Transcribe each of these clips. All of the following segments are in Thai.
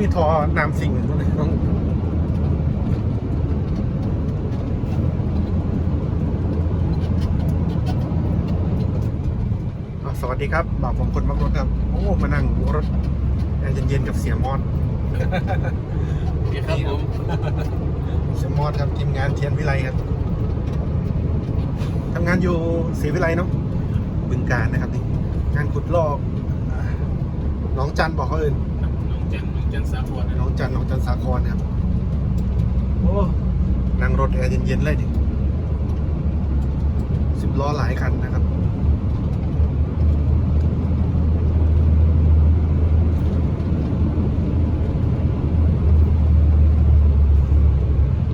มีทอน้ำสิงตรงนี้ต้องอะสวัสดีครับบ่าวผมคนมักรถครับ โอ้ มานั่งรถแอร์เย็นๆกับเสียมอดครับผมเสียมอดครับทีมงานเทียนวิไลครับทำงานอยู่ศรีวิไลเนาะบึงการนะครับนี่งานขุดลอกอ่าหน้องจันบอกเขาเอินน้อง จันน้องจันสาครนะน้องจันน้องจันสาครนะครับโอ้นั่งรถแอร์เย็นๆเลยดิสิบล้อหลายคันนะครับ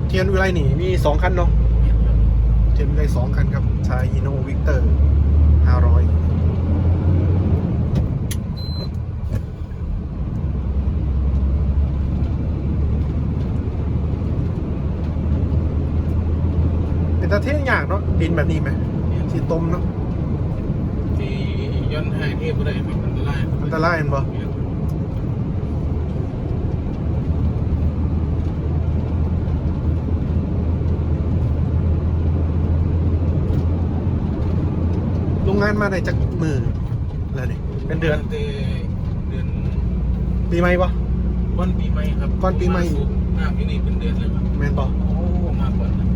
เทียนวิไลนี่มีสองคันเนาะเทียนวิไลสองคันครับชายอีโนวิกเตอร์ห้าร้อย เป็นตาเที่ยงอย่างเนาะดินแบบนี้ไหมที่ต้มเนาะที่ย้อนไฮเทพก็ได้ครับอันตรายอันตรายเห็นบ่โรงงานมาได้จากมือแล้วนี่เป็นเดือนเดือนปีใหม่ปะก้อนปีใหม่ครับก้อนปีใหม่อ่าที่นี่เป็นเดือนเลยครับแมนปะ โอ้มากกว่านะ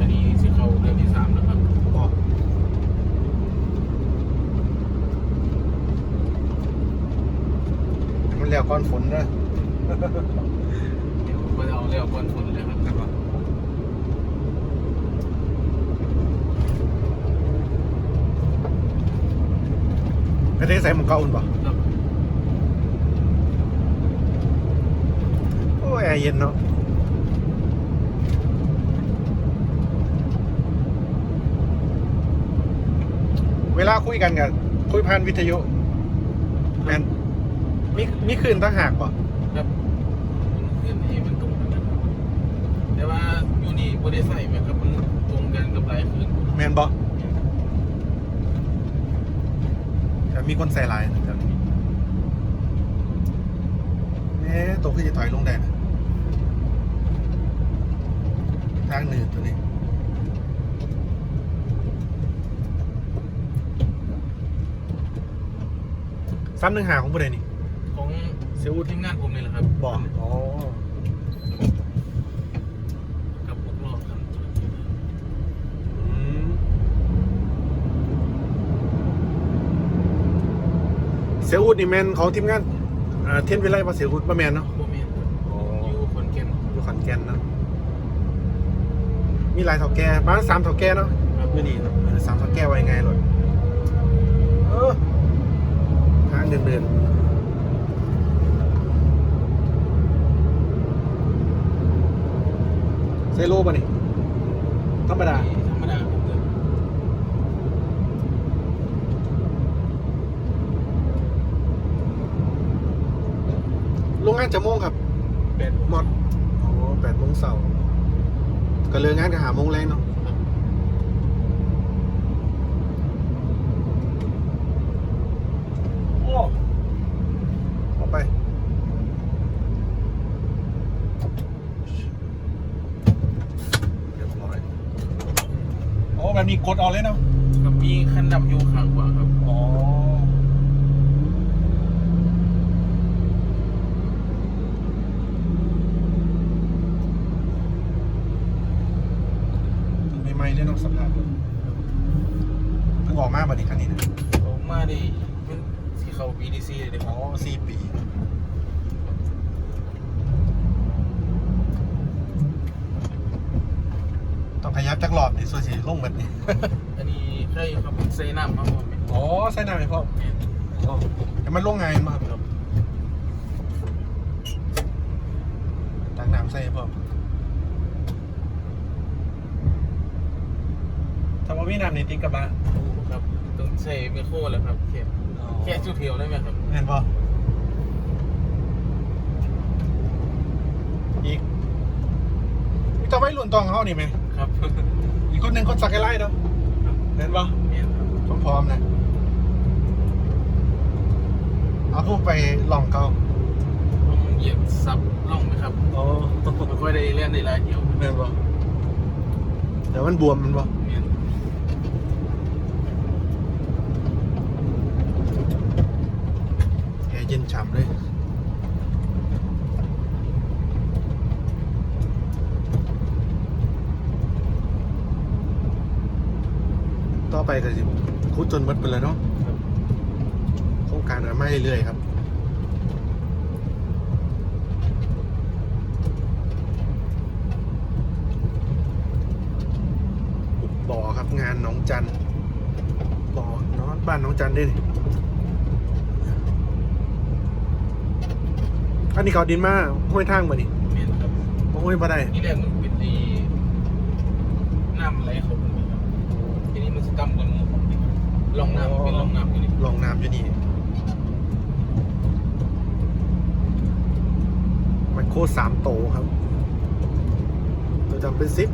อันนี้สิเข้าเดือนที่สามแล้วครับ บอกมันแล้ว ก้อนฝนนะเดี๋ยวก็จะเอาเรียวก้อนฝนเลยครับครับไม่ได้ใส่หมวกเกาอุ่นปะครับโอ้ยแอร์เย็นเนาะเวลาคุยกันกันคุยผ่านวิทยุแมน มีมีคืนตั้งหากปะครับเพื่อนที่มันตรงกันนะครับแต่ว่าอยู่นี่บริษัทไหมครับมันตรงกันกับหลายคืนแมนปะแต่มีคนใส่ลายนะครับแหม่ตัวขึ้นจะถอยลงแดงทางหนืดตัวนี้ซ้ำหนึ่งหาของผู้ใดนี่ของ เซลล์ทีมงานผมนี่แหละครับบอกอ๋อกับพวกรอบครับอืมเซลล์อุดนี่แมนของทีมงานอ่าเทียนวิไลว่าเซลล์อุดประแมนเนาะโมเมนต์อยู่คนเก่นอยู่ขอนแก่นเนาะมีหลายเถาแก่บ้านสามเถาแก่เนาะครับอยู่นี่เนาะเออสามเถาแก่ไว้ไงหรอเออทางเดินเดิน เซโลป่ะนี่ธรรมดา ธรรมดาครับโรงงานจะโมงครับเป็นหมดอ๋อแปดโมงเสาร์ก็เลิกงานก็หาโมงแรงเนาะโอ้ออกไป เรียบร้อย โอ้แบบนี้กดเอาเลยเนาะกับมีคันดำอยู่ข้างขวาครับ อ๋อไม่ไม่เลยเนาะสภาพรถเพิ่งออกมาบัดนี้คันนี้นะออกมาดิเป็นสีเขา BDC เลยคอ๋รัอบสี่ปี ต้อง ขยับจักรอบนี่ส่วนสีลงแบบนี้ อันนี้ใช่ครับเซนัมครับผมอ๋อใส่หน้าไหมพ่ออ๋อแต่มันลงไงมากครับตักน้ำใส่พ่อทำว่ามีน้ำในติ๊กกระบะครับต้องใช้ไมโครแล้วครับแค่แค่ชุดเทียวได้ไหมครับเห็นป่ะอีกมีตัวไม่หลุนตองเขานี่ไหม ครับอีกคนหนึ่งคนสักไไล่เนาะครับเห็นป่ะเนี่ยครับพร้อมๆนะเอาพวกไปลองเขาผมเหยียบซับล่องไหมครับอ๋อไม่ค่อยได้เล่นในรายเดียวแม่นบ่เดี๋ยวมันบวมมันบ่เนี่ยแอร์เย็นฉ่ำเลย ต่อ ไปก็สิคุดจนหมดไปเลยเนาะครับโครงการมาเรื่อยๆครับบ่อครับงานหน้องจันบ่อเนาะบ้านหน้องจันด้วยนี่อันนี้เขาดินมาห้วยทางมาดิเนี่ยครับห้วยมาได้นี่แรกมันเป็นที่น้ำไหลเขา ตรรับทีนี้มันจะต่ำกว่าหมู่ของนี่ครับล่องน้ำเป็นลองน้ำอยู่นี่ลองน้ำอยู่นี่มันโคตรสามโตครับ ตัวจำเป็นซิป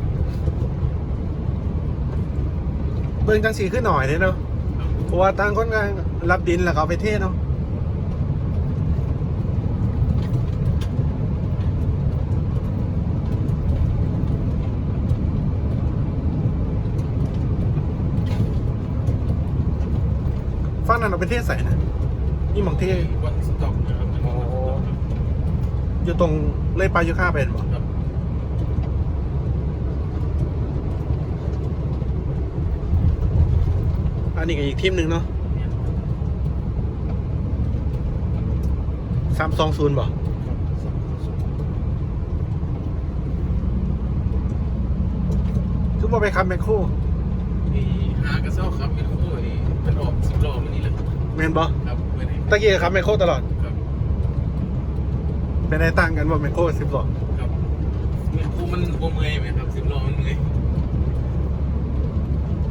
เบิ่งจังสีขึ้นหน่อยเลยเนาะเพราะว่าต่างคนงานรับดินแล้วก็เอาไปเทเนาะ ฟังนั้นเอาไปเทใส่นะนี่หมองเทวันสต็อกนะครับมันมีวันสต็อกครับอยู่ตรงเลยปลายูค่าเป็นบ่ครับอันนี้ก็อีกทีมหนึ่งเนาะเนี่ยสามสองศูนย์บ่ครับสองสองคือบ่ไปคับแมคโครมีหากระเซ้าครับเป็นคู่ไอ้มัน ออกสิบล้อมันนี่แหละครับแมนบ่ครับไม่ได้ตะกี้ก็คับแมคโครตลอดครับเป็นไงต่างกันว่าแมคโครสิบหลอครับเป็นคู่มันโมเมอยไหมครับสิบล้อมันเมื่อย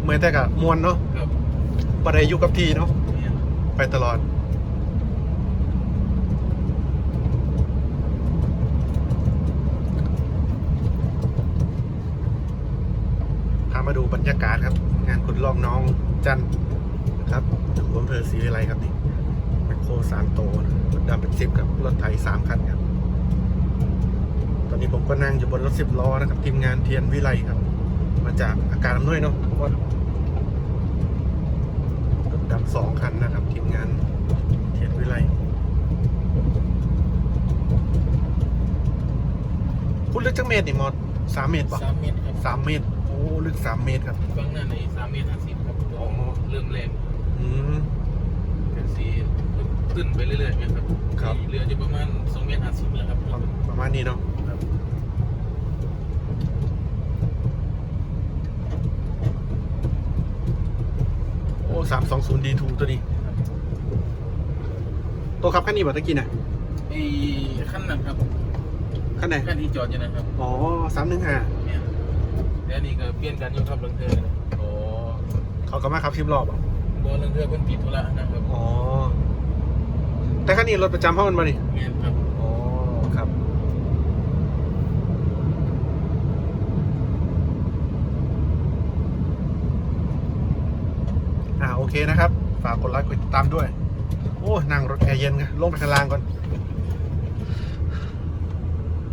เหมือนแต่กับมวนเนาะครับบ่ได้อยู่กับทีเนาะเนี่ยไปตลอด พามาดูบรรยากาศครับ งานคุณลองน้องจันทร์นะ ครับอยู่อำเภอศรีวิไลครับนี่แมคโครสามโตนะรถดำเป็นสิบกับรถไถสามคันครับตอนนี้ผมก็นั่งอยู่บนรถสิบล้อนะครับทีมงานเทียนวิไลครับ มาจากอาการอำนวยเนาะเพราะว่ารถดำสองคันนะครับ ทีมงานเทียนวิไลคุณลึกจังเมตรนี่มอดสามเมตรป่ะสามเมตรครับสามเมตร โอ้ ลึกสามเมตรครับ ฟังหน้าในสามเมตรห้าสิบครับอ๋อเริ่มแรง อืมเป็นสีขึ้นไปเรื่อยๆไหมครับครับ เรือจะประมาณสองเมตรห้าสิบแล้วครับประประมาณนี้เนาะครับโอ้สามสองศูนย์ดีทูตัวนี้ตัวครับขั้นนี้บ่ตะกี้น่ะไอ้ขั้นนั้นครับขั้นไหนขั้นที่จอดอยู่นะครับอ๋อสามหนึ่งห้าเนี่ยแล้วนี่ก็เปลี่ยนกันอยู่ครับเรื่องเธอนะอ๋อเขาก็มาขับชิมรอบอะ บอเรื่องเธอเป็นปิดธุระนะครับอ๋อ แต่ขั้นนี้รถประจำห้องมันมาดิเมียนครับอ๋อ ครับ อ่า โอเคนะครับ ฝากกดไลค์กดติดตามด้วย โอ้ นั่งรถแอร์เย็นไงลงไปข้างล่างก่อน